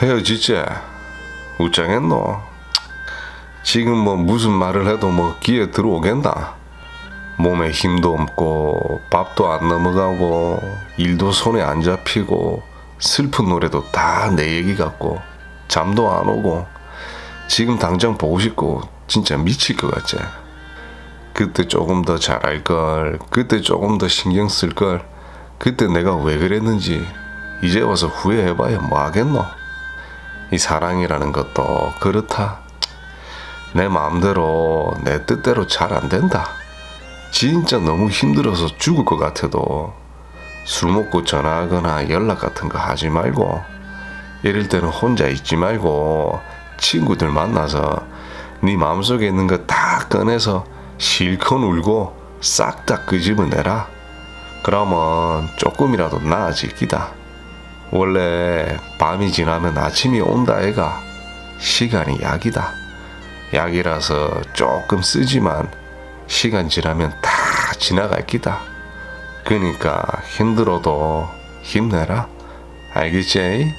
헤어지재 우짱했노? 지금 뭐 무슨 말을 해도 뭐 귀에 들어오겠나? 몸에 힘도 없고 밥도 안 넘어가고 일도 손에 안 잡히고 슬픈 노래도 다 내 얘기 같고 잠도 안 오고 지금 당장 보고 싶고 진짜 미칠 것 같지? 그때 조금 더 잘할 걸 그때 조금 더 신경 쓸 걸 그때 내가 왜 그랬는지 이제 와서 후회해봐야 뭐 하겠노 이 사랑이라는 것도 그렇다. 내 마음대로 내 뜻대로 잘 안 된다. 진짜 너무 힘들어서 죽을 것 같아도 술 먹고 전화하거나 연락 같은 거 하지 말고 이럴 때는 혼자 있지 말고 친구들 만나서 네 마음속에 있는 거 다 꺼내서 실컷 울고 싹 다 끄집어내라. 그러면 조금이라도 나아질 기다 원래 밤이 지나면 아침이 온다 애가. 시간이 약이다. 약이라서 조금 쓰지만 시간 지나면 다 지나갈 기다. 그러니까 힘들어도 힘내라. 알겠지?